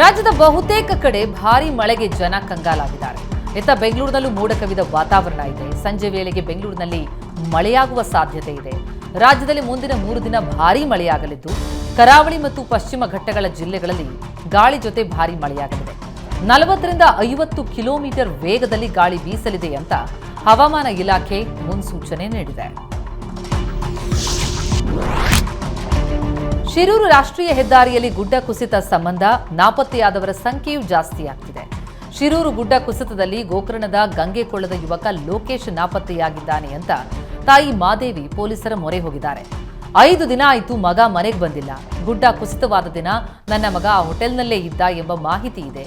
ರಾಜ್ಯದ ಬಹುತೇಕ ಕಡೆ ಭಾರಿ ಮಳೆಗೆ ಜನ ಕಂಗಾಲಾಗಿದ್ದಾರೆ. ಇತ್ತ ಬೆಂಗಳೂರಿನಲ್ಲೂ ಮೋಡ ಕವಿದ ವಾತಾವರಣ ಇದೆ. ಸಂಜೆ ವೇಳೆಗೆ ಬೆಂಗಳೂರಿನಲ್ಲಿ ಮಳೆಯಾಗುವ ಸಾಧ್ಯತೆ ಇದೆ. ರಾಜ್ಯದಲ್ಲಿ ಮುಂದಿನ ಮೂರು ದಿನ ಭಾರೀ ಮಳೆಯಾಗಲಿದ್ದು, ಕರಾವಳಿ ಮತ್ತು ಪಶ್ಚಿಮ ಘಟ್ಟಗಳ ಜಿಲ್ಲೆಗಳಲ್ಲಿ ಗಾಳಿ ಜೊತೆ ಭಾರೀ ಮಳೆಯಾಗಲಿದೆ. ನಲವತ್ತರಿಂದ ಐವತ್ತು ಕಿಲೋಮೀಟರ್ ವೇಗದಲ್ಲಿ ಗಾಳಿ ಬೀಸಲಿದೆ ಅಂತ ಹವಾಮಾನ ಇಲಾಖೆ ಮುನ್ಸೂಚನೆ ನೀಡಿದೆ. ಶಿರೂರು ರಾಷ್ಟ್ರೀಯ ಹೆದ್ದಾರಿಯಲ್ಲಿ ಗುಡ್ಡ ಕುಸಿತ ಸಂಬಂಧ ನಾಪತ್ತೆಯಾದವರ ಸಂಖ್ಯೆಯೂ ಜಾಸ್ತಿಯಾಗ್ತಿದೆ ಶಿರೂರು ಗುಡ್ಡ ಕುಸಿತದಲ್ಲಿ ಗೋಕರ್ಣದ ಗಂಗೆಕೊಳ್ಳದ ಯುವಕ ಲೋಕೇಶ್ ನಾಪತ್ತೆಯಾಗಿದ್ದಾನೆ ಅಂತ ತಾಯಿ ಮಾದೇವಿ ಪೊಲೀಸರ ಮೊರೆ ಹೋಗಿದ್ದಾರೆ. ಐದು ದಿನ ಆಯಿತು ಮಗ ಮನೆಗೆ ಬಂದಿಲ್ಲ. ಗುಡ್ಡ ಕುಸಿತವಾದ ದಿನ ನನ್ನ ಮಗ ಆ ಹೋಟೆಲ್ನಲ್ಲೇ ಇದ್ದ ಎಂಬ ಮಾಹಿತಿ ಇದೆ.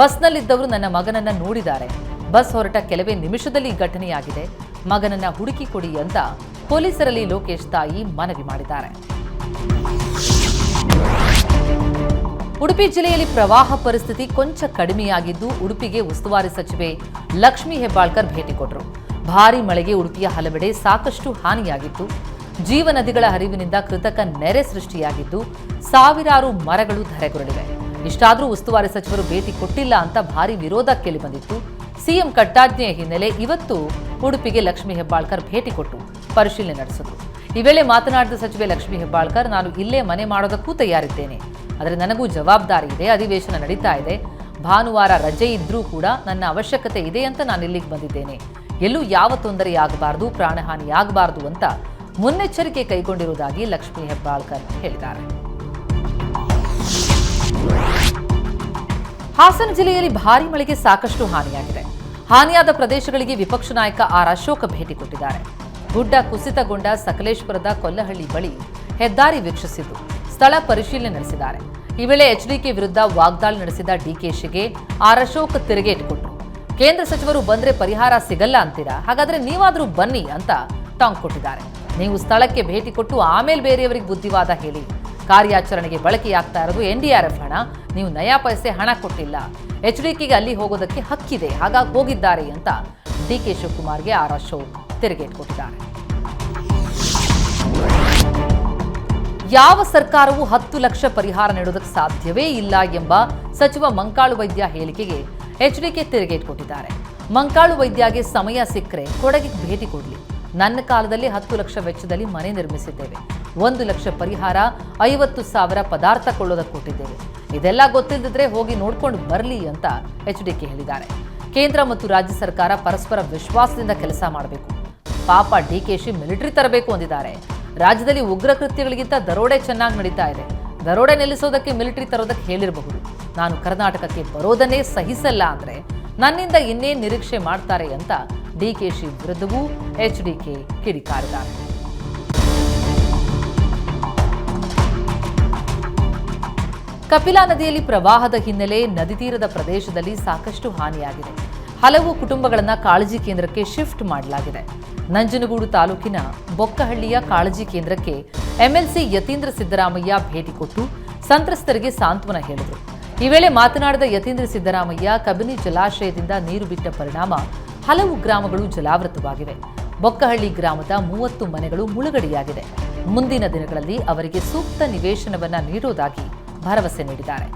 ಬಸ್ನಲ್ಲಿದ್ದವರು ನನ್ನ ಮಗನನ್ನ ನೋಡಿದ್ದಾರೆ. ಬಸ್ ಹೊರಟ ಕೆಲವೇ ನಿಮಿಷದಲ್ಲಿ ಘಟನೆಯಾಗಿದೆ. ಮಗನನ್ನ ಹುಡುಕಿ ಕೊಡಿ ಅಂತ ಪೊಲೀಸರಲ್ಲಿ ಲೋಕೇಶ್ ತಾಯಿ ಮನವಿ ಮಾಡಿದ್ದಾರೆ. ಉಡುಪಿ ಜಿಲ್ಲೆಯಲ್ಲಿ ಪ್ರವಾಹ ಪರಿಸ್ಥಿತಿ ಕೊಂಚ ಕಡಿಮೆಯಾಗಿದ್ದು ಉಡುಪಿಗೆ ಉಸ್ತುವಾರಿ ಸಚಿವೆ ಲಕ್ಷ್ಮಿ ಹೆಬ್ಬಾಳ್ಕರ್ ಭೇಟಿ ಕೊಟ್ಟರು. ಭಾರೀ ಮಳೆಗೆ ಉಡುಪಿಯ ಹಲವೆಡೆ ಸಾಕಷ್ಟು ಹಾನಿಯಾಗಿತ್ತು. ಜೀವನದಿಗಳ ಹರಿವಿನಿಂದ ಕೃತಕ ನೆರೆ ಸೃಷ್ಟಿಯಾಗಿದ್ದು ಸಾವಿರಾರು ಮರಗಳು ಧರೆಗುರುಳಿವೆ. ಇಷ್ಟಾದರೂ ಉಸ್ತುವಾರಿ ಸಚಿವರು ಭೇಟಿ ಕೊಟ್ಟಿಲ್ಲ ಅಂತ ಭಾರಿ ವಿರೋಧ ಕೇಳಿಬಂದಿತ್ತು. ಸಿಎಂ ಕಟ್ಟಾಜ್ಞೆಯ ಹಿನ್ನೆಲೆ ಇವತ್ತು ಉಡುಪಿಗೆ ಲಕ್ಷ್ಮೀ ಹೆಬ್ಬಾಳ್ಕರ್ ಭೇಟಿ ಕೊಟ್ಟು ಪರಿಶೀಲನೆ ನಡೆಸಿದರು. ಈ ವೇಳೆ ಮಾತನಾಡಿದ ಸಚಿವೆ ಲಕ್ಷ್ಮೀ ಹೆಬ್ಬಾಳ್ಕರ್, ನಾನು ಇಲ್ಲೇ ಮನೆ ಮಾಡೋದಕ್ಕೂ ತಯಾರಿದ್ದೇನೆ. ಆದರೆ ನನಗೂ ಜವಾಬ್ದಾರಿ ಇದೆ, ಅಧಿವೇಶನ ನಡೀತಾ ಇದೆ. ಭಾನುವಾರ ರಜೆ ಇದ್ರೂ ಕೂಡ ನನ್ನ ಅವಶ್ಯಕತೆ ಇದೆ ಅಂತ ನಾನು ಇಲ್ಲಿಗೆ ಬಂದಿದ್ದೇನೆ. ಎಲ್ಲೂ ಯಾವ ತೊಂದರೆಯಾಗಬಾರದು ಪ್ರಾಣಹಾನಿಯಾಗಬಾರದು ಅಂತ ಮುನ್ನೆಚ್ಚರಿಕೆ ಕೈಗೊಂಡಿರುವುದಾಗಿ ಲಕ್ಷ್ಮೀ ಹೆಬ್ಬಾಳ್ಕರ್ ಹೇಳಿದ್ದಾರೆ. ಹಾಸನ ಜಿಲ್ಲೆಯಲ್ಲಿ ಭಾರಿ ಮಳೆಗೆ ಸಾಕಷ್ಟು ಹಾನಿಯಾಗಿದೆ. ಹಾನಿಯಾದ ಪ್ರದೇಶಗಳಿಗೆ ವಿಪಕ್ಷ ನಾಯಕ ಆರ್ ಅಶೋಕ್ ಭೇಟಿ ಕೊಟ್ಟಿದ್ದಾರೆ. ಗುಡ್ಡ ಕುಸಿತಗೊಂಡ ಸಕಲೇಶ್ವರದ ಕೊಲ್ಲಹಳ್ಳಿ ಬಳಿ ಹೆದ್ದಾರಿ ವೀಕ್ಷಿಸಿದ್ದು. ಸ್ಥಳ ಪರಿಶೀಲನೆ ನಡೆಸಿದ್ದಾರೆ. ಈ ವೇಳೆ ಎಚ್ಡಿಕೆ ವಿರುದ್ಧ ವಾಗ್ದಾಳಿ ನಡೆಸಿದ ಡಿಕೆಶಿಗೆ ಆರ್. ಅಶೋಕ್ ತಿರುಗೇಟು ಕೊಟ್ಟರು ಕೇಂದ್ರ ಸಚಿವರು ಬಂದ್ರೆ ಪರಿಹಾರ ಸಿಗಲ್ಲ ಅಂತೀರಾ? ಹಾಗಾದ್ರೆ ನೀವಾದ್ರೂ ಬನ್ನಿ ಅಂತ ಟಾಂಗ್ ಕೊಟ್ಟಿದ್ದಾರೆ. ನೀವು ಸ್ಥಳಕ್ಕೆ ಭೇಟಿ ಕೊಟ್ಟು ಆಮೇಲೆ ಬೇರೆಯವರಿಗೆ ಬುದ್ಧಿವಾದ ಹೇಳಿ. ಕಾರ್ಯಾಚರಣೆಗೆ ಬಳಕೆಯಾಗ್ತಾ ಇರೋದು ಎನ್ಡಿಆರ್ಎಫ್ ಹಣ. ನೀವು ನಯಾ ಪೈಸೆ ಹಣ ಕೊಟ್ಟಿಲ್ಲ. ಎಚ್ಡಿಕೆಗೆ ಅಲ್ಲಿ ಹೋಗೋದಕ್ಕೆ ಹಕ್ಕಿದೆ. ಹಾಗಾಗಿ ಹೋಗಿದ್ದಾರೆ ಅಂತ ಡಿಕೆ ಶಿವಕುಮಾರ್ಗೆ ಆರ್. ಅಶೋಕ್ ತಿರುಗೇಟು ಕೊಟ್ಟಿದ್ದಾರೆ ಯಾವ ಸರ್ಕಾರವು ಹತ್ತು ಲಕ್ಷ ಪರಿಹಾರ ನೀಡುವುದಕ್ಕೆ ಸಾಧ್ಯವೇ ಇಲ್ಲ ಎಂಬ ಸಚಿವ ಮಂಕಾಳು ವೈದ್ಯ ಹೇಳಿಕೆಗೆ ಎಚ್ಡಿಕೆ ತಿರುಗೇಟು ಕೊಟ್ಟಿದ್ದಾರೆ ಮಂಕಾಳು ವೈದ್ಯಗೆ ಸಮಯ ಸಿಕ್ಕರೆ ಕೊಡಗಿಗೆ ಭೇಟಿ ಕೊಡಲಿ. ನನ್ನ ಕಾಲದಲ್ಲಿ ಹತ್ತು ಲಕ್ಷ ವೆಚ್ಚದಲ್ಲಿ ಮನೆ ನಿರ್ಮಿಸಿದ್ದೇವೆ. ಒಂದು ಲಕ್ಷ ಪರಿಹಾರ, ಐವತ್ತು ಸಾವಿರ ಪದಾರ್ಥ ಕೊಳ್ಳೋದಕ್ಕೆ ಕೊಟ್ಟಿದ್ದೇವೆ. ಇದೆಲ್ಲ ಗೊತ್ತಿಲ್ಲದಿದ್ರೆ ಹೋಗಿ ನೋಡ್ಕೊಂಡು ಬರಲಿ ಅಂತ ಎಚ್ಡಿಕೆ ಹೇಳಿದ್ದಾರೆ. ಕೇಂದ್ರ ಮತ್ತು ರಾಜ್ಯ ಸರ್ಕಾರ ಪರಸ್ಪರ ವಿಶ್ವಾಸದಿಂದ ಕೆಲಸ ಮಾಡಬೇಕು. ಪಾಪ ಡಿಕೆಶಿ ಮಿಲಿಟರಿ ತರಬೇಕು ಅಂದಿದ್ದಾರೆ. ರಾಜ್ಯದಲ್ಲಿ ಉಗ್ರ ಕೃತ್ಯಗಳಿಗಿಂತ ದರೋಡೆ ಚೆನ್ನಾಗಿ ನಡೀತಾ ಇದೆ. ದರೋಡೆ ನಿಲ್ಲಿಸೋದಕ್ಕೆ ಮಿಲಿಟರಿ ತರೋದಕ್ಕೆ ಹೇಳಿರಬಹುದು. ನಾನು ಕರ್ನಾಟಕಕ್ಕೆ ಬರೋದನ್ನೇ ಸಹಿಸಲ್ಲ ಅಂದ್ರೆ ನನ್ನಿಂದ ಇನ್ನೇನು ನಿರೀಕ್ಷೆ ಮಾಡ್ತಾರೆ ಅಂತ ಡಿಕೆಶಿ ವಿರುದ್ಧವೂ ಕೆ ಕಿಡಿಕಾರಿದ್ದಾರೆ ಕಪಿಲಾ ನದಿಯಲ್ಲಿ ಪ್ರವಾಹದ ಹಿನ್ನೆಲೆ ನದಿ ತೀರದ ಪ್ರದೇಶದಲ್ಲಿ ಸಾಕಷ್ಟು ಹಾನಿಯಾಗಿದೆ. ಹಲವು ಕುಟುಂಬಗಳನ್ನು ಕಾಳಜಿ ಕೇಂದ್ರಕ್ಕೆ ಶಿಫ್ಟ್ ಮಾಡಲಾಗಿದೆ. ನಂಜನಗೂಡು ತಾಲೂಕಿನ ಬೊಕ್ಕಹಳ್ಳಿಯ ಕಾಳಜಿ ಕೇಂದ್ರಕ್ಕೆ ಎಂಎಲ್ಸಿ ಯತೀಂದ್ರ ಸಿದ್ದರಾಮಯ್ಯ ಭೇಟಿ ಕೊಟ್ಟು ಸಂತ್ರಸ್ತರಿಗೆ ಸಾಂತ್ವನ ಹೇಳಿದರು. ಈ ವೇಳೆ ಮಾತನಾಡಿದ ಯತೀಂದ್ರ ಸಿದ್ದರಾಮಯ್ಯ, ಕಬಿನಿ ಜಲಾಶಯದಿಂದ ನೀರು ಬಿಟ್ಟ ಪರಿಣಾಮ ಹಲವು ಗ್ರಾಮಗಳು ಜಲಾವೃತವಾಗಿವೆ. ಬೊಕ್ಕಹಳ್ಳಿ ಗ್ರಾಮದ ಮೂವತ್ತು ಮನೆಗಳು ಮುಳುಗಡೆಯಾಗಿದೆ. ಮುಂದಿನ ದಿನಗಳಲ್ಲಿ ಅವರಿಗೆ ಸೂಕ್ತ ನಿವೇಶನವನ್ನ ನೀಡುವುದಾಗಿ ಭರವಸೆ ನೀಡಿದ್ದಾರೆ.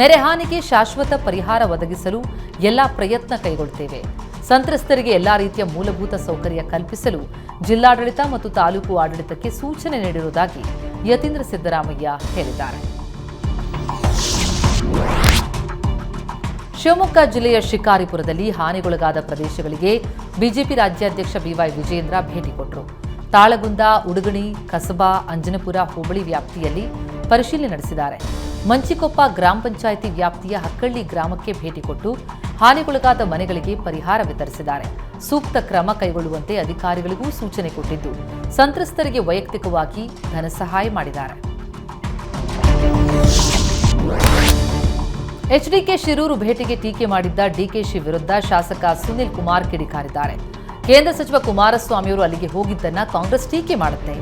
ನೆರೆಹಾನಿಗೆ ಶಾಶ್ವತ ಪರಿಹಾರ ಒದಗಿಸಲು ಎಲ್ಲ ಪ್ರಯತ್ನ ಕೈಗೊಳ್ಳುತ್ತೇವೆ ಸಂತ್ರಸ್ತರಿಗೆ ಎಲ್ಲಾ ರೀತಿಯ ಮೂಲಭೂತ ಸೌಕರ್ಯ ಕಲ್ಪಿಸಲು ಜಿಲ್ಲಾಡಳಿತ ಮತ್ತು ತಾಲೂಕು ಆಡಳಿತಕ್ಕೆ ಸೂಚನೆ ನೀಡಿರುವುದಾಗಿ ಯತೀಂದ್ರ ಸಿದ್ದರಾಮಯ್ಯ ಹೇಳಿದ್ದಾರೆ. ಶಿವಮೊಗ್ಗ ಜಿಲ್ಲೆಯ ಶಿಕಾರಿಪುರದಲ್ಲಿ ಹಾನಿಗೊಳಗಾದ ಪ್ರದೇಶಗಳಿಗೆ ಬಿಜೆಪಿ ರಾಜ್ಯಾಧ್ಯಕ್ಷ ಬಿವೈ ವಿಜೇಂದ್ರ ಭೇಟಿ ಕೊಟ್ಟರು. ತಾಳಗುಂದ, ಉಡುಗಣಿ, ಕಸಬಾ, ಅಂಜನಪುರ ಹೋಬಳಿ ವ್ಯಾಪ್ತಿಯಲ್ಲಿ ಪರಿಶೀಲನೆ ನಡೆಸಿದ್ದಾರೆ. ಮಂಚಿಕೊಪ್ಪ ಗ್ರಾಮ ಪಂಚಾಯಿತಿ ವ್ಯಾಪ್ತಿಯ ಹಕ್ಕಳ್ಳಿ ಗ್ರಾಮಕ್ಕೆ ಭೇಟಿ ಕೊಟ್ಟು ಹಾನಿಗೊಳಗಾದ ಮನೆಗಳಿಗೆ ಪರಿಹಾರ ವಿತರಿಸಿದ್ದಾರೆ. ಸೂಕ್ತ ಕ್ರಮ ಕೈಗೊಳ್ಳುವಂತೆ ಅಧಿಕಾರಿಗಳಿಗೂ ಸೂಚನೆ ಕೊಟ್ಟಿದ್ದು, ಸಂತ್ರಸ್ತರಿಗೆ ವೈಯಕ್ತಿಕವಾಗಿ ಧನ ಸಹಾಯ ಮಾಡಿದ್ದಾರೆ. ಎಚ್ಡಿಕೆ ಶಿರೂರು ಭೇಟಿಗೆ ಟೀಕೆ ಮಾಡಿದ್ದ ಡಿಕೆಶಿ ವಿರುದ್ಧ ಶಾಸಕ ಸುನಿಲ್ ಕುಮಾರ್ ಕಿಡಿಕಾರಿದ್ದಾರೆ. ಕೇಂದ್ರ ಸಚಿವ ಕುಮಾರಸ್ವಾಮಿಯವರು ಅಲ್ಲಿಗೆ ಹೋಗಿದ್ದನ್ನ ಕಾಂಗ್ರೆಸ್ ಟೀಕೆ ಮಾಡುತ್ತೆ.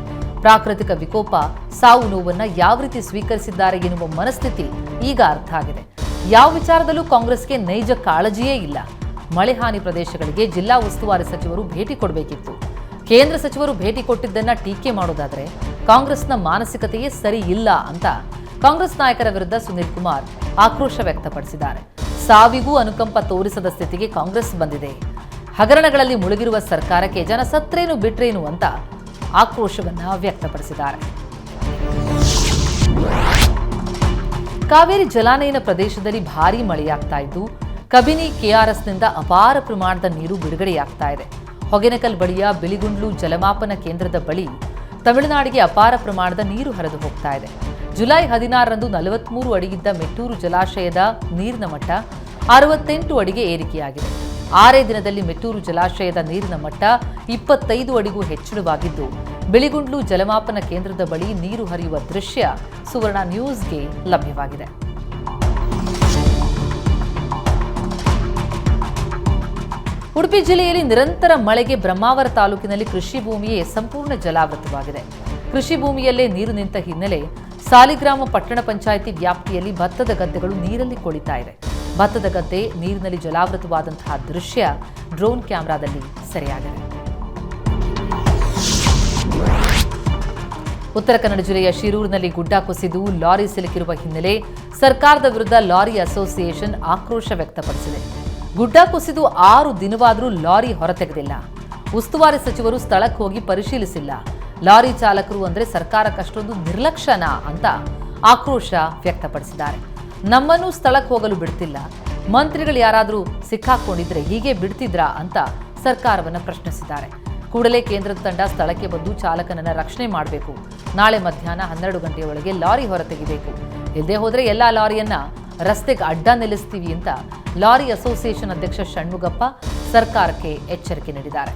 ಪ್ರಾಕೃತಿಕ ವಿಕೋಪ, ಸಾವು ನೋವನ್ನ ಯಾವ ರೀತಿ ಸ್ವೀಕರಿಸಿದ್ದಾರೆ ಎನ್ನುವ ಮನಸ್ಥಿತಿ ಈಗ ಅರ್ಥ ಆಗಿದೆ. ಯಾವ ವಿಚಾರದಲ್ಲೂ ಕಾಂಗ್ರೆಸ್ಗೆ ನೈಜ ಕಾಳಜಿಯೇ ಇಲ್ಲ. ಮಳೆ ಹಾನಿ ಪ್ರದೇಶಗಳಿಗೆ ಜಿಲ್ಲಾ ಉಸ್ತುವಾರಿ ಸಚಿವರು ಭೇಟಿ ಕೊಡಬೇಕಿತ್ತು. ಕೇಂದ್ರ ಸಚಿವರು ಭೇಟಿ ಕೊಟ್ಟಿದ್ದನ್ನ ಟೀಕೆ ಮಾಡೋದಾದ್ರೆ ಕಾಂಗ್ರೆಸ್ನ ಮಾನಸಿಕತೆಯೇ ಸರಿ ಇಲ್ಲ ಅಂತ ಕಾಂಗ್ರೆಸ್ ನಾಯಕರ ವಿರುದ್ಧ ಸುನೀಲ್ ಕುಮಾರ್ ಆಕ್ರೋಶ ವ್ಯಕ್ತಪಡಿಸಿದ್ದಾರೆ. ಸಾವಿಗೂ ಅನುಕಂಪ ತೋರಿಸದ ಸ್ಥಿತಿಗೆ ಕಾಂಗ್ರೆಸ್ ಬಂದಿದೆ. ಹಗರಣಗಳಲ್ಲಿ ಮುಳುಗಿರುವ ಸರ್ಕಾರಕ್ಕೆ ಜನ ಸತ್ರೇನು ಬಿಟ್ರೇನು ಅಂತ ಆಕ್ರೋಶವನ್ನ ವ್ಯಕ್ತಪಡಿಸಿದ್ದಾರೆ. ಕಾವೇರಿ ಜಲಾನಯನ ಪ್ರದೇಶದಲ್ಲಿ ಭಾರೀ ಮಳೆಯಾಗ್ತಾ ಇದ್ದು, ಕಬಿನಿ ಕೆಆರ್ಎಸ್ನಿಂದ ಅಪಾರ ಪ್ರಮಾಣದ ನೀರು ಬಿಡುಗಡೆಯಾಗ್ತಾ ಇದೆ. ಹೊಗೆನಕಲ್ ಬಳಿಯ ಬಿಳಿಗುಂಡ್ಲು ಜಲಮಾಪನ ಕೇಂದ್ರದ ಬಳಿ ತಮಿಳುನಾಡಿಗೆ ಅಪಾರ ಪ್ರಮಾಣದ ನೀರು ಹರಿದು ಹೋಗ್ತಾ ಇದೆ. ಜುಲೈ ಹದಿನಾರರಂದು ನಲವತ್ಮೂರು ಅಡಿಗಿದ್ದ ಮೆಟ್ಟೂರು ಜಲಾಶಯದ ನೀರಿನ ಮಟ್ಟ ಅರವತ್ತೆಂಟು ಅಡಿಗೆ ಏರಿಕೆಯಾಗಿದೆ. ಆರೇ ದಿನದಲ್ಲಿ ಮೆಟ್ಟೂರು ಜಲಾಶಯದ ನೀರಿನ ಮಟ್ಟ ಇಪ್ಪತ್ತೈದು ಅಡಿಗೂ ಹೆಚ್ಚಳವಾಗಿದ್ದು ಬಿಳಿಗುಂಡ್ಲು ಜಲಮಾಪನ ಕೇಂದ್ರದ ಬಳಿ ನೀರು ಹರಿಯುವ ದೃಶ್ಯ ಸುವರ್ಣ ನ್ಯೂಸ್ಗೆ ಲಭ್ಯವಾಗಿದೆ. ಉಡುಪಿ ಜಿಲ್ಲೆಯಲ್ಲಿ ನಿರಂತರ ಮಳೆಗೆ ಬ್ರಹ್ಮಾವರ ತಾಲೂಕಿನಲ್ಲಿ ಕೃಷಿ ಭೂಮಿಯೇ ಸಂಪೂರ್ಣ ಜಲಾವೃತವಾಗಿದೆ. ಕೃಷಿ ಭೂಮಿಯಲ್ಲೇ ನೀರು ನಿಂತ ಹಿನ್ನೆಲೆ ಸಾಲಿಗ್ರಾಮ ಪಟ್ಟಣ ಪಂಚಾಯಿತಿ ವ್ಯಾಪ್ತಿಯಲ್ಲಿ ಭತ್ತದ ಗದ್ದೆಗಳು ನೀರಲ್ಲಿ ಕೊಳಿತಾ ಇದೆ. ಭತ್ತದ ಗದ್ದೆ ನೀರಿನಲ್ಲಿ ಜಲಾವೃತವಾದಂತಹ ದೃಶ್ಯ ಡ್ರೋನ್ ಕ್ಯಾಮೆರಾದಲ್ಲಿ ಸೆರೆಯಾಗಿದೆ. ಉತ್ತರ ಕನ್ನಡ ಜಿಲ್ಲೆಯ ಶಿರೂರಿನಲ್ಲಿ ಗುಡ್ಡ ಕುಸಿದು ಲಾರಿ ಸಿಲುಕಿರುವ ಹಿನ್ನೆಲೆ ಸರ್ಕಾರದ ವಿರುದ್ಧ ಲಾರಿ ಅಸೋಸಿಯೇಷನ್ ಆಕ್ರೋಶ ವ್ಯಕ್ತಪಡಿಸಿದೆ. ಗುಡ್ಡ ಕುಸಿದು ಆರು ದಿನವಾದರೂ ಲಾರಿ ಹೊರತೆಗೆದಿಲ್ಲ. ಉಸ್ತುವಾರಿ ಸಚಿವರು ಸ್ಥಳಕ್ಕೆ ಹೋಗಿ ಪರಿಶೀಲಿಸಿಲ್ಲ. ಲಾರಿ ಚಾಲಕರು ಅಂದ್ರೆ ಸರ್ಕಾರಕ್ಕಷ್ಟೊಂದು ನಿರ್ಲಕ್ಷ್ಯನಾ ಅಂತ ಆಕ್ರೋಶ ವ್ಯಕ್ತಪಡಿಸಿದ್ದಾರೆ. ನಮ್ಮನ್ನು ಸ್ಥಳಕ್ಕೆ ಹೋಗಲು ಬಿಡ್ತಿಲ್ಲ. ಮಂತ್ರಿಗಳು ಯಾರಾದರೂ ಸಿಕ್ಕಾಕೊಂಡಿದ್ರೆ ಹೀಗೆ ಬಿಡ್ತಿದ್ರಾ ಅಂತ ಸರ್ಕಾರವನ್ನು ಪ್ರಶ್ನಿಸಿದ್ದಾರೆ. ಕೂಡಲೇ ಕೇಂದ್ರದ ತಂಡ ಸ್ಥಳಕ್ಕೆ ಬಂದು ಚಾಲಕನನ್ನ ರಕ್ಷಣೆ ಮಾಡಬೇಕು. ನಾಳೆ ಮಧ್ಯಾಹ್ನ ಹನ್ನೆರಡು ಗಂಟೆಯೊಳಗೆ ಲಾರಿ ಹೊರತೆಗಿಬೇಕು. ಇಲ್ಲದೆ ಹೋದರೆ ಎಲ್ಲಾ ಲಾರಿಯನ್ನ ರಸ್ತೆಗೆ ಅಡ್ಡ ನಿಲ್ಲಿಸ್ತೀವಿ ಅಂತ ಲಾರಿ ಅಸೋಸಿಯೇಷನ್ ಅಧ್ಯಕ್ಷ ಷಣ್ಮುಗಪ್ಪ ಸರ್ಕಾರಕ್ಕೆ ಎಚ್ಚರಿಕೆ ನೀಡಿದ್ದಾರೆ.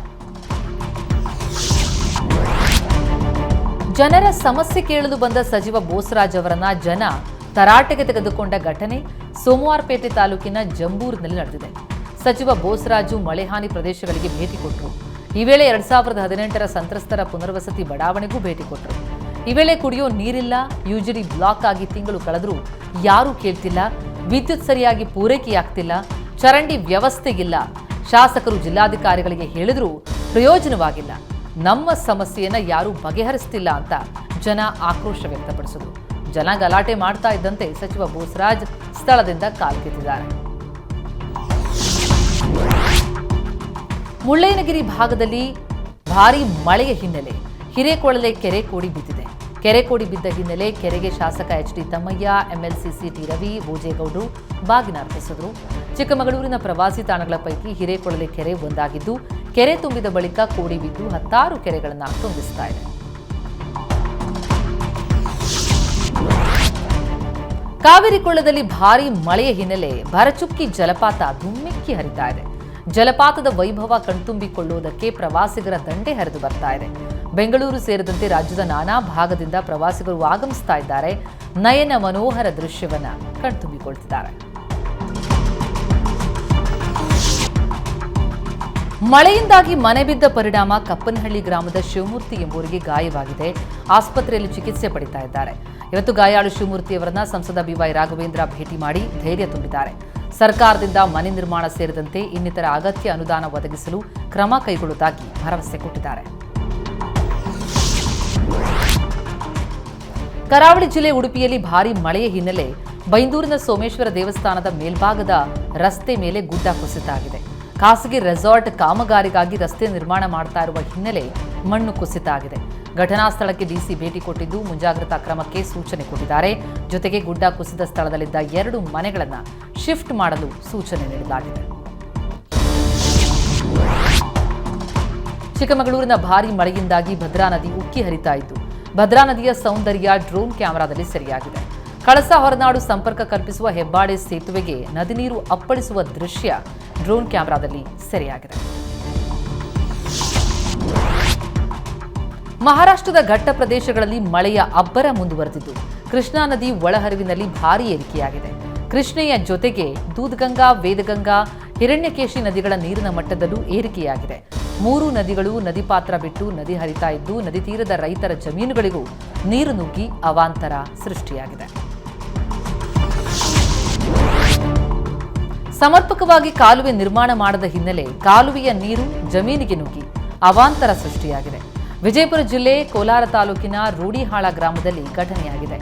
ಜನರ ಸಮಸ್ಯೆ ಕೇಳಲು ಬಂದ ಸಚಿವ ಬೋಸರಾಜ್ ಅವರನ್ನ ಜನ ತರಾಟೆಗೆ ತೆಗೆದುಕೊಂಡ ಘಟನೆ ಸೋಮವಾರಪೇಟೆ ತಾಲೂಕಿನ ಜಂಬೂರಿನಲ್ಲಿ ನಡೆದಿದೆ. ಸಚಿವ ಬೋಸರಾಜು ಮಳೆಹಾನಿ ಪ್ರದೇಶಗಳಿಗೆ ಭೇಟಿ ಕೊಟ್ಟರು. ಈ ವೇಳೆ ಎರಡ್ ಸಾವಿರದ ಹದಿನೆಂಟರ ಸಂತ್ರಸ್ತರ ಪುನರ್ವಸತಿ ಬಡಾವಣೆಗೂ ಭೇಟಿ ಕೊಟ್ಟರು ಈ ವೇಳೆ ಕುಡಿಯೋ ನೀರಿಲ್ಲ ಯುಜಿಡಿ ಬ್ಲಾಕ್ ಆಗಿ ತಿಂಗಳು ಕಳೆದರೂ ಯಾರೂ ಕೇಳ್ತಿಲ್ಲ, ವಿದ್ಯುತ್ ಸರಿಯಾಗಿ ಪೂರೈಕೆಯಾಗ್ತಿಲ್ಲ, ಚರಂಡಿ ವ್ಯವಸ್ಥೆಗಿಲ್ಲ. ಶಾಸಕರು ಜಿಲ್ಲಾಧಿಕಾರಿಗಳಿಗೆ ಹೇಳಿದರೂ ಪ್ರಯೋಜನವಾಗಿಲ್ಲ. ನಮ್ಮ ಸಮಸ್ಯೆಯನ್ನು ಯಾರೂ ಬಗೆಹರಿಸ್ತಿಲ್ಲ ಅಂತ ಜನ ಆಕ್ರೋಶ ವ್ಯಕ್ತಪಡಿಸಿದರು. ಜನ ಗಲಾಟೆ ಮಾಡ್ತಾ ಇದ್ದಂತೆ ಸಚಿವ ಬೋಸರಾಜ್ ಸ್ಥಳದಿಂದ ಕಾಲ್ಕಿತ್ತಿದ್ದಾರೆ ಮುಳ್ಳಯ್ಯನಗಿರಿ ಭಾಗದಲ್ಲಿ ಭಾರೀ ಮಳೆಯ ಹಿನ್ನೆಲೆ. ಹಿರೇಕೊಳಲೆ ಕೆರೆ ಕೋಡಿ ಬಿದ್ದಿದೆ. ಕೆರೆ ಕೋಡಿ ಬಿದ್ದ ಹಿನ್ನೆಲೆ ಕೆರೆಗೆ ಶಾಸಕ H D Thammaiah MLC C T Ravi, ಭೋಜೇಗೌಡರು ಬಾಗಿನ ಅರ್ಪಿಸಿದರು. ಚಿಕ್ಕಮಗಳೂರಿನ ಪ್ರವಾಸಿ ತಾಣಗಳ ಪೈಕಿ ಹಿರೇಕೊಳಲೆ ಕೆರೆ ಒಂದಾಗಿದ್ದು, ಕೆರೆ ತುಂಬಿದ ಬಳಿಕ ಕೋಡಿ ಬಿದ್ದು ಹತ್ತಾರು ಕೆರೆಗಳನ್ನು ತುಂಬಿಸ್ತಾ ಇದೆ. ಕಾವೇರಿ ಕೊಳ್ಳದಲ್ಲಿ ಭಾರೀ ಮಳೆಯ ಹಿನ್ನೆಲೆ ಭರಚುಕ್ಕಿ ಜಲಪಾತ ಧುಮ್ಮಿಕ್ಕಿ ಹರಿತಾ ಇದೆ. ಜಲಪಾತದ ವೈಭವ ಕಣ್ತುಂಬಿಕೊಳ್ಳುವುದಕ್ಕೆ ಪ್ರವಾಸಿಗರ ದಂಡೆ ಹರಿದು ಬರ್ತಾ ಇದೆ. ಬೆಂಗಳೂರು ಸೇರಿದಂತೆ ರಾಜ್ಯದ ನಾನಾ ಭಾಗದಿಂದ ಪ್ರವಾಸಿಗರು ಆಗಮಿಸ್ತಾ ಇದ್ದಾರೆ. ನಯನ ಮನೋಹರ ದೃಶ್ಯವನ್ನ ಕಣ್ತುಂಬಿಕೊಳ್ತಿದ್ದಾರೆ. ಮಳೆಯಿಂದಾಗಿ ಮನೆ ಬಿದ್ದ ಪರಿಣಾಮ ಕಪ್ಪನಹಳ್ಳಿ ಗ್ರಾಮದ ಶಿವಮೂರ್ತಿ ಎಂಬುವರಿಗೆ ಗಾಯವಾಗಿದೆ. ಆಸ್ಪತ್ರೆಯಲ್ಲಿ ಚಿಕಿತ್ಸೆ ಪಡಿತಾ ಇದ್ದಾರೆ. ಇವತ್ತು ಗಾಯಾಳು ಶಿವಮೂರ್ತಿಯವರನ್ನ ಸಂಸದ ಬಿವೈ ರಾಘವೇಂದ್ರ ಭೇಟಿ ಮಾಡಿ ಧೈರ್ಯ ತುಂಬಿದ್ದಾರೆ. ಸರ್ಕಾರದಿಂದ ಮನೆ ನಿರ್ಮಾಣ ಸೇರಿದಂತೆ ಇನ್ನಿತರ ಅಗತ್ಯ ಅನುದಾನ ಒದಗಿಸಲು ಕ್ರಮ ಕೈಗೊಳ್ಳುವುದಾಗಿ ಭರವಸೆ ಕೊಟ್ಟಿದ್ದಾರೆ. ಕರಾವಳಿ ಜಿಲ್ಲೆ ಉಡುಪಿಯಲ್ಲಿ ಭಾರೀ ಮಳೆಯ ಹಿನ್ನೆಲೆ ಬೈಂದೂರಿನ ಸೋಮೇಶ್ವರ ದೇವಸ್ಥಾನದ ಮೇಲ್ಭಾಗದ ರಸ್ತೆ ಮೇಲೆ ಗುಡ್ಡ ಕುಸಿತಾಗಿದೆ. ಖಾಸಗಿ ರೆಸಾರ್ಟ್ ಕಾಮಗಾರಿಗಾಗಿ ರಸ್ತೆ ನಿರ್ಮಾಣ ಮಾಡ್ತಾ ಇರುವ ಹಿನ್ನೆಲೆ ಮಣ್ಣು ಕುಸಿತ ಆಗಿದೆ ಘಟನಾ ಸ್ಥಳಕ್ಕೆ ಡಿಸಿ ಭೇಟಿ ಕೊಟ್ಟಿದ್ದು ಮುಂಜಾಗ್ರತಾ ಕ್ರಮಕ್ಕೆ ಸೂಚನೆ ಕೊಟ್ಟಿದ್ದಾರೆ. ಜೊತೆಗೆ ಗುಡ್ಡ ಕುಸಿದ ಸ್ಥಳದಲ್ಲಿದ್ದ ಎರಡು ಮನೆಗಳನ್ನು ಶಿಫ್ಟ್ ಮಾಡಲು ಸೂಚನೆ ನೀಡಲಾಗಿದೆ. ಚಿಕ್ಕಮಗಳೂರಿನ ಭಾರೀ ಮಳೆಯಿಂದಾಗಿ ಭದ್ರಾ ನದಿ ಉಕ್ಕಿ ಹರಿತಾ ಇತ್ತು. ಭದ್ರಾ ನದಿಯ ಸೌಂದರ್ಯ ಡ್ರೋನ್ ಕ್ಯಾಮೆರಾದಲ್ಲಿ ಸೆರೆಯಾಗಿದೆ. ಕಳಸ ಹೊರನಾಡು ಸಂಪರ್ಕ ಕಲ್ಪಿಸುವ ಹೆಬ್ಬಾಳೆ ಸೇತುವೆಗೆ ನದಿ ನೀರು ಅಪ್ಪಳಿಸುವ ದೃಶ್ಯ ಡ್ರೋನ್ ಕ್ಯಾಮೆರಾದಲ್ಲಿ ಸೆರೆಯಾಗಿದೆ. ಮಹಾರಾಷ್ಟ್ರದ ಘಟ್ಟ ಪ್ರದೇಶಗಳಲ್ಲಿ ಮಳೆಯ ಅಬ್ಬರ ಮುಂದುವರೆದಿದ್ದು, ಕೃಷ್ಣಾ ನದಿ ಒಳಹರಿವಿನಲ್ಲಿ ಭಾರೀ ಏರಿಕೆಯಾಗಿದೆ. ಕೃಷ್ಣೆಯ ಜೊತೆಗೆ ದೂದ್ಗಂಗಾ, ವೇದಗಂಗಾ, ಹಿರಣ್ಯಕೇಶಿ ನದಿಗಳ ನೀರಿನ ಮಟ್ಟದಲ್ಲೂ ಏರಿಕೆಯಾಗಿದೆ. ಮೂರು ನದಿಗಳು ನದಿ ಪಾತ್ರ ಬಿಟ್ಟು ನದಿ ಹರಿತಾ ಇದ್ದು, ನದಿ ತೀರದ ರೈತರ ಜಮೀನುಗಳಿಗೂ ನೀರು ನುಗ್ಗಿ ಅವಾಂತರ ಸೃಷ್ಟಿಯಾಗಿದೆ. ಸಮರ್ಪಕವಾಗಿ ಕಾಲುವೆ ನಿರ್ಮಾಣ ಮಾಡದ ಹಿನ್ನೆಲೆ ಕಾಲುವೆಯ ನೀರು ಜಮೀನಿಗೆ ನುಗ್ಗಿ ಅವಾಂತರ ಸೃಷ್ಟಿಯಾಗಿದೆ. ವಿಜಯಪುರ ಜಿಲ್ಲೆ ಕೋಲಾರ ತಾಲೂಕಿನ ರೂಡಿಹಾಳ ಗ್ರಾಮದಲ್ಲಿ ಘಟನೆಯಾಗಿದೆ.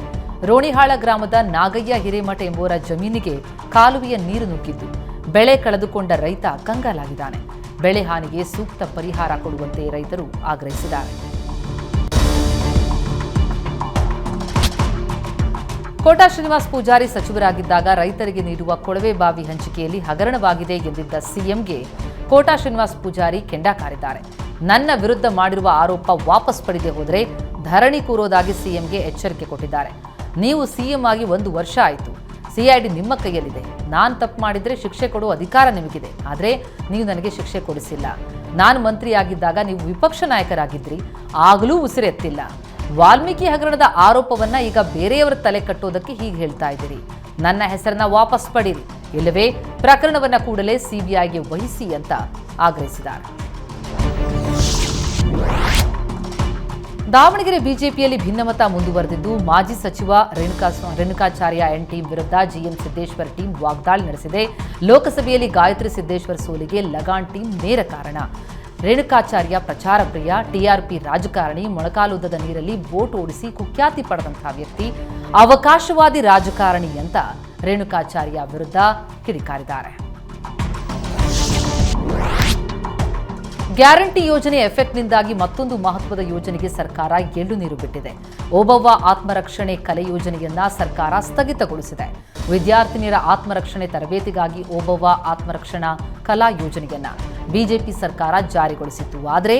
ರೋಣಿಹಾಳ ಗ್ರಾಮದ ನಾಗಯ್ಯ ಹಿರೇಮಠ ಎಂಬುವರ ಜಮೀನಿಗೆ ಕಾಲುವೆಯ ನೀರು ನುಗ್ಗಿದ್ದು, ಬೆಳೆ ಕಳೆದುಕೊಂಡ ರೈತ ಕಂಗಾಲಾಗಿದ್ದಾನೆ. ಬೆಳೆ ಹಾನಿಗೆ ಸೂಕ್ತ ಪರಿಹಾರ ಕೊಡುವಂತೆ ರೈತರು ಆಗ್ರಹಿಸಿದ್ದಾರೆ. ಕೋಟಾ ಶ್ರೀನಿವಾಸ್ ಪೂಜಾರಿ ಸಚಿವರಾಗಿದ್ದಾಗ ರೈತರಿಗೆ ನೀಡುವ ಕೊಳವೆ ಬಾವಿ ಹಂಚಿಕೆಯಲ್ಲಿ ಹಗರಣವಾಗಿದೆ ಎಂದಿದ್ದ ಸಿಎಂಗೆ ಕೋಟಾ ಶ್ರೀನಿವಾಸ್ ಪೂಜಾರಿ ಕೆಂಡ ಕಾರಿದ್ದಾರೆ ನನ್ನ ವಿರುದ್ಧ ಮಾಡಿರುವ ಆರೋಪ ವಾಪಸ್ ಪಡೆದೇ ಹೋದರೆ ಧರಣಿ ಕೂರೋದಾಗಿ ಸಿಎಂಗೆ ಎಚ್ಚರಿಕೆ ಕೊಟ್ಟಿದ್ದಾರೆ. ನೀವು ಸಿಎಂ ಆಗಿ ಒಂದು ವರ್ಷ ಆಯಿತು. ಸಿಐಡಿ ನಿಮ್ಮ ಕೈಯಲ್ಲಿದೆ. ನಾನು ತಪ್ಪು ಮಾಡಿದರೆ ಶಿಕ್ಷೆ ಕೊಡುವ ಅಧಿಕಾರ ನಿಮಗಿದೆ. ಆದರೆ ನೀವು ನನಗೆ ಶಿಕ್ಷೆ ಕೊಡಿಸಿಲ್ಲ. ನಾನು ಮಂತ್ರಿಯಾಗಿದ್ದಾಗ ನೀವು ವಿಪಕ್ಷ ನಾಯಕರಾಗಿದ್ರಿ. ಆಗಲೂ ಉಸಿರೆತ್ತಿಲ್ಲ ವಾಲ್ಮೀಕಿ ಹಗರಣದ ಆರೋಪವನ್ನ ಈಗ ಬೇರೆಯವರ ತಲೆ ಕಟ್ಟೋದಕ್ಕೆ ಹೀಗೆ ಹೇಳ್ತಾ ಇದ್ದೀರಿ. ನನ್ನ ಹೆಸರನ್ನ ವಾಪಸ್ ಪಡೀರಿ. ಇಲ್ಲವೇ ಪ್ರಕರಣವನ್ನ ಕೂಡಲೇ ಸಿಬಿಐಗೆ ವಹಿಸಿ ಅಂತ ಆಗ್ರಹಿಸಿದ್ದಾರೆ. ದಾವಣಗೆರೆ ಬಿಜೆಪಿಯಲ್ಲಿ ಭಿನ್ನಮತ ಮುಂದುವರೆದಿದ್ದು, ಮಾಜಿ ಸಚಿವ ರೇಣುಕಾ ರೇಣುಕಾಚಾರ್ಯ ಎನ್ ಟೀಂ ವಿರುದ್ಧ ಜಿಎಂ ಸಿದ್ದೇಶ್ವರ್ ಟೀಂ ವಾಗ್ದಾಳಿ ನಡೆಸಿದೆ. ಲೋಕಸಭೆಯಲ್ಲಿ ಗಾಯತ್ರಿ ಸಿದ್ದೇಶ್ವರ್ ಸೋಲಿಗೆ ಲಗಾನ್ ಟೀಂ ನೇರ ಕಾರಣ. ರೇಣುಕಾಚಾರ್ಯ ಪ್ರಚಾರ ಪ್ರಿಯ ಟಿಆರ್ಪಿ ರಾಜಕಾರಣಿ ಮೊಳಕಾಲುದ್ದದ ನೀರಲ್ಲಿ ಬೋಟ್ ಓಡಿಸಿ ಕುಖ್ಯಾತಿ ಪಡೆದಂತಹ ವ್ಯಕ್ತಿ ಅವಕಾಶವಾದಿ ರಾಜಕಾರಣಿ ಅಂತ ರೇಣುಕಾಚಾರ್ಯ ವಿರುದ್ಧ ಕಿಡಿಕಾರಿದ್ದಾರೆ. ಗ್ಯಾರಂಟಿ ಯೋಜನೆ ಎಫೆಕ್ಟ್ನಿಂದಾಗಿ ಮತ್ತೊಂದು ಮಹತ್ವದ ಯೋಜನೆಗೆ ಸರ್ಕಾರ ಎಳ್ಳು ನೀರು ಬಿಟ್ಟಿದೆ. ಓಬವ್ವ ಆತ್ಮರಕ್ಷಣೆ ಕಲೆ ಯೋಜನೆಯನ್ನ ಸರ್ಕಾರ ಸ್ಥಗಿತಗೊಳಿಸಿದೆ. ವಿದ್ಯಾರ್ಥಿನಿಯರ ಆತ್ಮರಕ್ಷಣೆ ತರಬೇತಿಗಾಗಿ ಓಬವ್ವ ಆತ್ಮರಕ್ಷಣಾ ಕಲಾ ಯೋಜನೆಯನ್ನ ಬಿಜೆಪಿ ಸರ್ಕಾರ ಜಾರಿಗೊಳಿಸಿತ್ತು. ಆದರೆ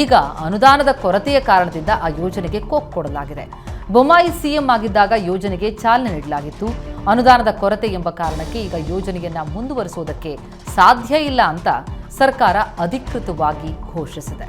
ಈಗ ಅನುದಾನದ ಕೊರತೆಯ ಕಾರಣದಿಂದ ಆ ಯೋಜನೆಗೆ ಕೊಕ್ ಕೊಡಲಾಗಿದೆ. ಬೊಮ್ಮಾಯಿ ಸಿಎಂ ಆಗಿದ್ದಾಗ ಯೋಜನೆಗೆ ಚಾಲನೆ ನೀಡಲಾಗಿತ್ತು. ಅನುದಾನದ ಕೊರತೆ ಎಂಬ ಕಾರಣಕ್ಕೆ ಈಗ ಯೋಜನೆಯನ್ನ ಮುಂದುವರಿಸುವುದಕ್ಕೆ ಸಾಧ್ಯ ಇಲ್ಲ ಅಂತ ಸರ್ಕಾರ ಅಧಿಕೃತವಾಗಿ ಘೋಷಿಸಿದೆ.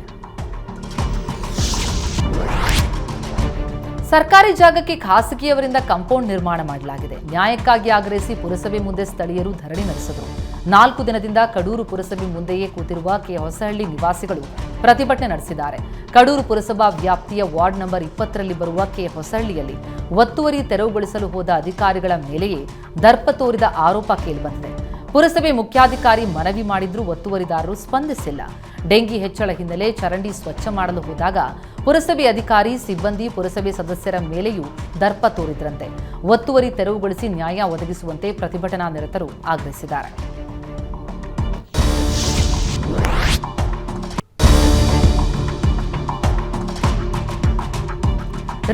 ಸರ್ಕಾರಿ ಜಾಗಕ್ಕೆ ಖಾಸಗಿಯವರಿಂದ ಕಾಂಪೌಂಡ್ ನಿರ್ಮಾಣ ಮಾಡಲಾಗಿದೆ. ನ್ಯಾಯಕ್ಕಾಗಿ ಆಗ್ರಹಿಸಿ ಪುರಸಭೆ ಮುಂದೆ ಸ್ಥಳೀಯರು ಧರಣಿ ನಡೆಸಿದರು. ನಾಲ್ಕು ದಿನದಿಂದ ಕಡೂರು ಪುರಸಭೆ ಮುಂದೆಯೇ ಕೂತಿರುವ ಕೆ ಹೊಸಹಳ್ಳಿ ನಿವಾಸಿಗಳು ಪ್ರತಿಭಟನೆ ನಡೆಸಿದ್ದಾರೆ. ಕಡೂರು ಪುರಸಭಾ ವ್ಯಾಪ್ತಿಯ ವಾರ್ಡ್ ನಂಬರ್ ಇಪ್ಪತ್ತರಲ್ಲಿ ಬರುವ ಕೆ ಹೊಸಹಳ್ಳಿಯಲ್ಲಿ ಒತ್ತುವರಿ ತೆರವುಗೊಳಿಸಲು ಹೋದ ಅಧಿಕಾರಿಗಳ ಮೇಲೆಯೇ ದರ್ಪ ತೋರಿದ ಆರೋಪ ಕೇಳಿಬಂದಿದೆ. ಪುರಸಭೆ ಮುಖ್ಯಾಧಿಕಾರಿ ಮನವಿ ಮಾಡಿದ್ರೂ ಒತ್ತುವರಿದಾರರು ಸ್ಪಂದಿಸಿಲ್ಲ. ಡೆಂಗಿ ಹೆಚ್ಚಳ ಹಿನ್ನೆಲೆ ಚರಂಡಿ ಸ್ವಚ್ಛ ಮಾಡಲು ಹೋದಾಗ ಪುರಸಭೆ ಅಧಿಕಾರಿ, ಸಿಬ್ಬಂದಿ, ಪುರಸಭೆ ಸದಸ್ಯರ ಮೇಲೆಯೂ ದರ್ಪ ತೋರಿದ್ರಂತೆ. ಒತ್ತುವರಿ ತೆರವುಗೊಳಿಸಿ ನ್ಯಾಯ ಒದಗಿಸುವಂತೆ ಪ್ರತಿಭಟನಾ ನಿರತರು ಆಗ್ರಹಿಸಿದ್ದಾರೆ.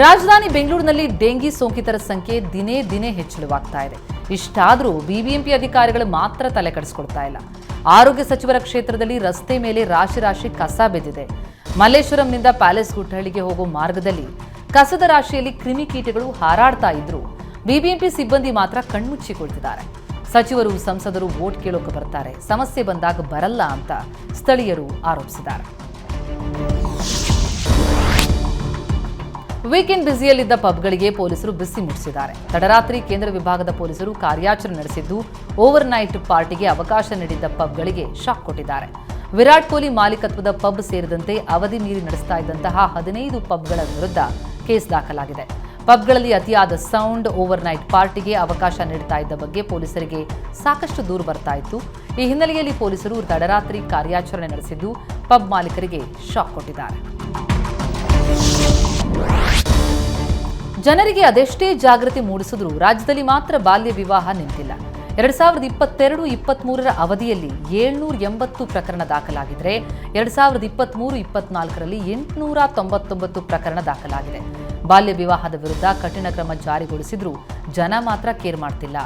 ರಾಜಧಾನಿ ಬೆಂಗಳೂರಿನಲ್ಲಿ ಡೆಂಗಿ ಸೋಂಕಿತರ ಸಂಖ್ಯೆ ದಿನೇ ದಿನೇ ಹೆಚ್ಚಳವಾಗ್ತಾ ಇದೆ. ಇಷ್ಟಾದರೂ ಬಿಬಿಎಂಪಿ ಅಧಿಕಾರಿಗಳು ಮಾತ್ರ ತಲೆ ಕೆಡಿಸ್ಕೊಳ್ತಾ ಇಲ್ಲ. ಆರೋಗ್ಯ ಸಚಿವರ ಕ್ಷೇತ್ರದಲ್ಲಿ ರಸ್ತೆ ಮೇಲೆ ರಾಶಿ ರಾಶಿ ಕಸ ಬಿದ್ದಿದೆ. ಮಲ್ಲೇಶ್ವರಂನಿಂದ ಪ್ಯಾಲೇಸ್ ಗುಟ್ಟಹಳ್ಳಿಗೆ ಹೋಗೋ ಮಾರ್ಗದಲ್ಲಿ ಕಸದ ರಾಶಿಯಲ್ಲಿ ಕ್ರಿಮಿಕೀಟಗಳು ಹಾರಾಡ್ತಾ ಇದ್ರು. ಬಿಬಿಎಂಪಿ ಸಿಬ್ಬಂದಿ ಮಾತ್ರ ಕಣ್ಮುಚ್ಚಿಕೊಳ್ತಿದ್ದಾರೆ ಸಚಿವರು, ಸಂಸದರು ವೋಟ್ ಕೇಳೋಕೆ ಬರ್ತಾರೆ. ಸಮಸ್ಯೆ ಬಂದಾಗ ಬರಲ್ಲ ಅಂತ ಸ್ಥಳೀಯರು ಆರೋಪಿಸಿದ್ದಾರೆ. ವೀಕೆಂಡ್ ಬ್ಯುಸಿಯಲ್ಲಿದ್ದ ಪಬ್ಗಳಿಗೆ ಪೊಲೀಸರು ಬಿಸಿ ಮುಟ್ಟಿಸಿದ್ದಾರೆ. ತಡರಾತ್ರಿ ಕೇಂದ್ರ ವಿಭಾಗದ ಪೊಲೀಸರು ಕಾರ್ಯಾಚರಣೆ ನಡೆಸಿದ್ದು ಓವರ್ ನೈಟ್ ಪಾರ್ಟಿಗೆ ಅವಕಾಶ ನೀಡಿದ್ದ ಪಬ್ಗಳಿಗೆ ಶಾಕ್ ಕೊಟ್ಟಿದ್ದಾರೆ. ವಿರಾಟ್ ಕೊಹ್ಲಿ ಮಾಲೀಕತ್ವದ ಪಬ್ ಸೇರಿದಂತೆ ಅವಧಿ ಮೀರಿ ನಡೆಸ್ತಾ ಇದ್ದಂತಹ ಹದಿನೈದು ಪಬ್ಗಳ ವಿರುದ್ಧ ಕೇಸ್ ದಾಖಲಾಗಿದೆ. ಪಬ್ಗಳಲ್ಲಿ ಅತಿಯಾದ ಸೌಂಡ್ ಓವರ್ ನೈಟ್ ಪಾರ್ಟಿಗೆ ಅವಕಾಶ ನೀಡ್ತಾ ಇದ್ದ ಬಗ್ಗೆ ಪೊಲೀಸರಿಗೆ ಸಾಕಷ್ಟು ದೂರು ಬರ್ತಾ ಇತ್ತು. ಈ ಹಿನ್ನೆಲೆಯಲ್ಲಿ ಪೊಲೀಸರು ತಡರಾತ್ರಿ ಕಾರ್ಯಾಚರಣೆ ನಡೆಸಿದ್ದು, ಪಬ್ ಮಾಲೀಕರಿಗೆ ಶಾಕ್ ಕೊಟ್ಟಿದ್ದಾರೆ. ಜನರಿಗೆ ಅದೆಷ್ಟೇ ಜಾಗೃತಿ ಮೂಡಿಸಿದ್ರೂ ರಾಜ್ಯದಲ್ಲಿ ಮಾತ್ರ ಬಾಲ್ಯ ವಿವಾಹ ನಿಂತಿಲ್ಲ. ಎರಡ್ ಸಾವಿರದ ಇಪ್ಪತ್ತೆರಡು ಇಪ್ಪತ್ಮೂರರ ಅವಧಿಯಲ್ಲಿ ಏಳ್ನೂರ ಎಂಬತ್ತು ಪ್ರಕರಣ ದಾಖಲಾಗಿದ್ರೆ, ಎರಡ್ ಸಾವಿರದ ಇಪ್ಪತ್ತ್ಮೂರು ಇಪ್ಪತ್ನಾಲ್ಕರಲ್ಲಿ ಎಂಟುನೂರ ತೊಂಬತ್ತೊಂಬತ್ತು ಪ್ರಕರಣ ದಾಖಲಾಗಿದೆ. ಬಾಲ್ಯ ವಿವಾಹದ ವಿರುದ್ಧ ಕಠಿಣ ಕ್ರಮ ಜಾರಿಗೊಳಿಸಿದ್ರೂ ಜನ ಮಾತ್ರ ಕೇರ್ ಮಾಡ್ತಿಲ್ಲ.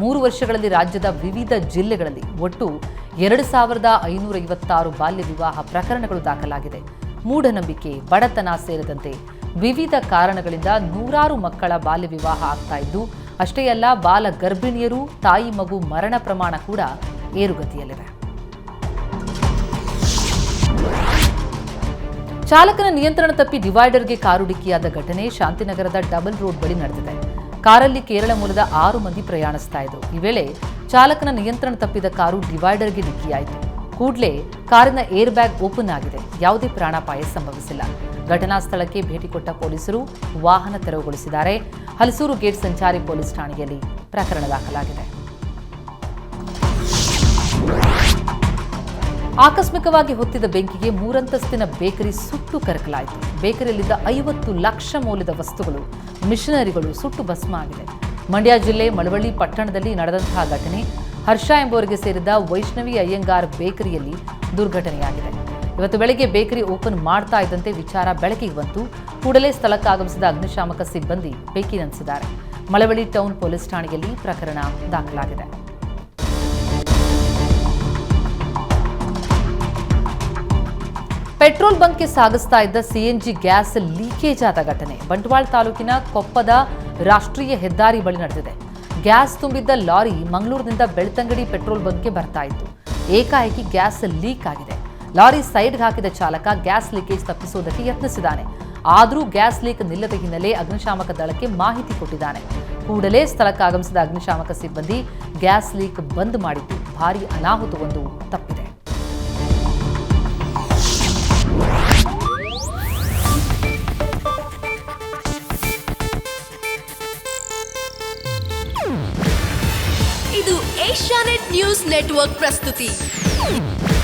ಮೂರು ವರ್ಷಗಳಲ್ಲಿ ರಾಜ್ಯದ ವಿವಿಧ ಜಿಲ್ಲೆಗಳಲ್ಲಿ ಒಟ್ಟು ಎರಡು ಸಾವಿರದ ಐನೂರ ಐವತ್ತಾರು ಬಾಲ್ಯ ವಿವಾಹ ಪ್ರಕರಣಗಳು ದಾಖಲಾಗಿದೆ. ಮೂಢನಂಬಿಕೆ, ಬಡತನ ಸೇರಿದಂತೆ ವಿವಿಧ ಕಾರಣಗಳಿಂದ ನೂರಾರು ಮಕ್ಕಳ ಬಾಲ್ಯ ವಿವಾಹ ಆಗ್ತಾ ಇದ್ದು, ಅಷ್ಟೇ ಅಲ್ಲ, ಬಾಲ ಗರ್ಭಿಣಿಯರು, ತಾಯಿ ಮಗು ಮರಣ ಪ್ರಮಾಣ ಕೂಡ ಏರುಗತಿಯಲ್ಲಿದೆ. ಚಾಲಕನ ನಿಯಂತ್ರಣ ತಪ್ಪಿ ಡಿವೈಡರ್ಗೆ ಕಾರು ಡಿಕ್ಕಿಯಾದ ಘಟನೆ ಶಾಂತಿನಗರದ ಡಬಲ್ ರೋಡ್ ಬಳಿ ನಡೆದಿದೆ. ಕಾರಲ್ಲಿ ಕೇರಳ ಮೂಲದ ಆರು ಮಂದಿ ಪ್ರಯಾಣಿಸ್ತಾ ಇದ್ರು ಈ ವೇಳೆ ಚಾಲಕನ ನಿಯಂತ್ರಣ ತಪ್ಪಿದ ಕಾರು ಡಿವೈಡರ್ಗೆ ಡಿಕ್ಕಿಯಾಯಿತು. ಕೂಡಲೇ ಕಾರಿನ ಏರ್ ಬ್ಯಾಗ್ ಓಪನ್ ಆಗಿದೆ. ಯಾವುದೇ ಪ್ರಾಣಾಪಾಯ ಸಂಭವಿಸಿಲ್ಲ. ಘಟನಾ ಸ್ಥಳಕ್ಕೆ ಭೇಟಿ ಕೊಟ್ಟ ಪೊಲೀಸರು ವಾಹನ ತೆರವುಗೊಳಿಸಿದ್ದಾರೆ. ಹಲಸೂರು ಗೇಟ್ ಸಂಚಾರಿ ಪೊಲೀಸ್ ಠಾಣೆಯಲ್ಲಿ ಪ್ರಕರಣ ದಾಖಲಾಗಿದೆ. ಆಕಸ್ಮಿಕವಾಗಿ ಹೊತ್ತಿದ ಬೆಂಕಿಗೆ ಮೂರಂತಸ್ತಿನ ಬೇಕರಿ ಸುಟ್ಟು ಕರಕಲಾಯಿತು. ಬೇಕರಿಯಲ್ಲಿದ್ದ ಐವತ್ತು ಲಕ್ಷ ಮೌಲ್ಯದ ವಸ್ತುಗಳು, ಮಿಷನರಿಗಳು ಸುಟ್ಟು ಭಸ್ಮ ಆಗಿದೆ. ಮಂಡ್ಯ ಜಿಲ್ಲೆ ಮಳವಳ್ಳಿ ಪಟ್ಟಣದಲ್ಲಿ ನಡೆದಂತಹ ಘಟನೆ ಹರ್ಷ ಎಂಬುವರಿಗೆ ಸೇರಿದ ವೈಷ್ಣವಿ ಅಯ್ಯಂಗಾರ್ ಬೇಕರಿಯಲ್ಲಿ ದುರ್ಘಟನೆಯಾಗಿದೆ. ಇವತ್ತು ಬೆಳಗ್ಗೆ ಬೇಕರಿ ಓಪನ್ ಮಾಡ್ತಾ ಇದ್ದಂತೆ ವಿಚಾರ ಬೆಳಕಿಗೆ ಬಂತು. ಕೂಡಲೇ ಸ್ಥಳಕ್ಕೆ ಆಗಮಿಸಿದ ಅಗ್ನಿಶಾಮಕ ಸಿಬ್ಬಂದಿ ಬೆಂಕಿ ನಂದಿಸಿದ್ದಾರೆ ಮಳವಳ್ಳಿ ಟೌನ್ ಪೊಲೀಸ್ ಠಾಣೆಯಲ್ಲಿ ಪ್ರಕರಣ ದಾಖಲಾಗಿದೆ. ಪೆಟ್ರೋಲ್ ಬಂಕ್ಗೆ ಸಾಗಿಸ್ತಾ ಇದ್ದ ಸಿಎನ್ಜಿ ಗ್ಯಾಸ್ ಲೀಕೇಜ್ ಆದ ಘಟನೆ ಬಂಟ್ವಾಳ ತಾಲೂಕಿನ ಕೊಪ್ಪದ ರಾಷ್ಟ್ರೀಯ ಹೆದ್ದಾರಿ ಬಳಿ ನಡೆದಿದೆ. ಗ್ಯಾಸ್ ತುಂಬಿದ್ದ ಲಾರಿ ಮಂಗಳೂರಿನಿಂದ ಬೆಳ್ತಂಗಡಿ ಪೆಟ್ರೋಲ್ ಬಂಕ್ಗೆ ಬರ್ತಾ ಇತ್ತು. ಏಕಾಏಕಿ ಗ್ಯಾಸ್ ಲೀಕ್ ಆಗಿದೆ. ಲಾರಿ ಸೈಡ್ಗೆ ಹಾಕಿದ ಚಾಲಕ ಗ್ಯಾಸ್ ಲೀಕೇಜ್ ತಪ್ಪಿಸುವುದಕ್ಕೆ ಯತ್ನಿಸಿದ್ದಾನೆ. ಆದರೂ ಗ್ಯಾಸ್ ಲೀಕ್ ನಿಲ್ಲದ ಹಿನ್ನೆಲೆ ಅಗ್ನಿಶಾಮಕ ದಳಕ್ಕೆ ಮಾಹಿತಿ ಕೊಟ್ಟಿದ್ದಾನೆ. ಕೂಡಲೇ ಸ್ಥಳಕ್ಕೆ ಆಗಮಿಸಿದ ಅಗ್ನಿಶಾಮಕ ಸಿಬ್ಬಂದಿ ಗ್ಯಾಸ್ ಲೀಕ್ ಬಂದ್ ಮಾಡಿದ್ದು ಭಾರೀ ಅನಾಹುತವೊಂದು ತಪ್ಪಿದೆ. ಇದು ಏಷ್ಯಾನೆಟ್ ನ್ಯೂಸ್ ನೆಟ್ವರ್ಕ್ ಪ್ರಸ್ತುತಿ.